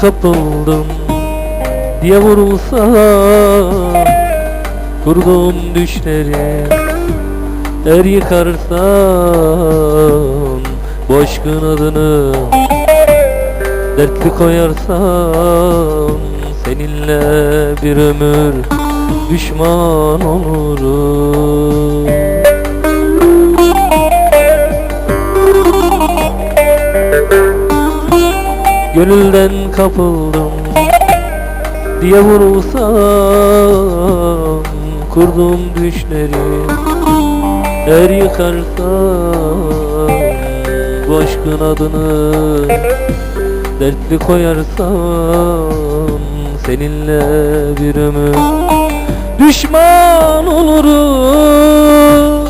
Kapıldım diye vurulsa Kurduğum düşleri Er yıkarsan Bu aşkın adını Dertli koyarsan Seninle bir ömür Düşman olurum Gönülden kapıldım diye vurulsam Kurduğum düşleri Er yıkarsan Bu aşkın adını Dertli koyarsam Seninle bir ömür Düşman olurum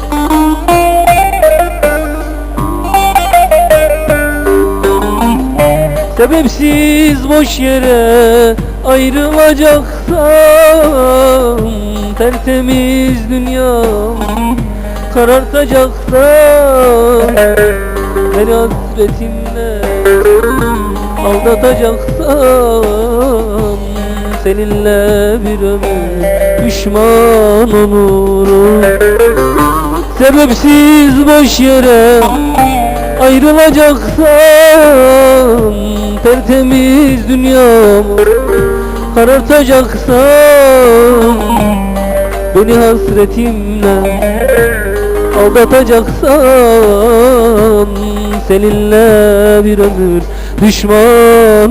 Sebepsiz boş yere ayrılacaksam Tertemiz dünyam karartacaksan Beni hasretinle aldatacaksan Seninle bir ömür düşman olurum. Sebepsiz boş yere ayrılacaksan Tertemiz dünyamı karartacaksan Beni hasretimle aldatacaksan Seninle bir ömür düşman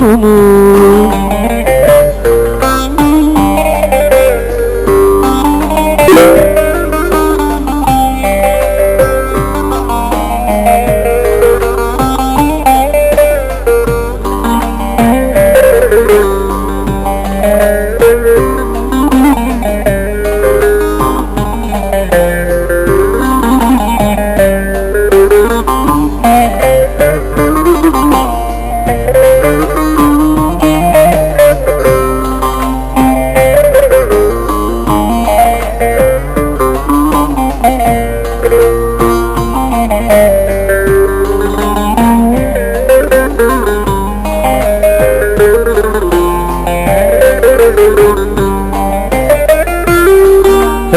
olurum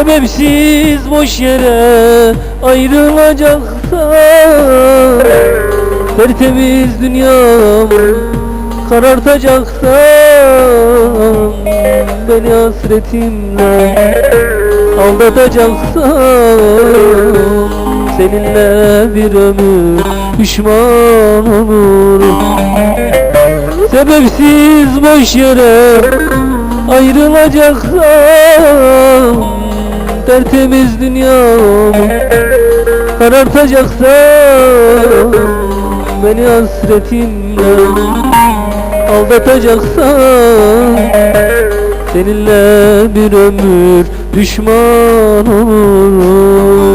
Sebepsiz boş yere ayrılacaksan Tertemiz dünyamı karartacaksan Beni hasretimle aldatacaksan Seninle bir ömür pişman olurum Sebepsiz boş yere ayrılacaksan Tertemiz dünyamı karartacaksan Beni hasretinle aldatacaksan Seninle bir ömür düşman olurum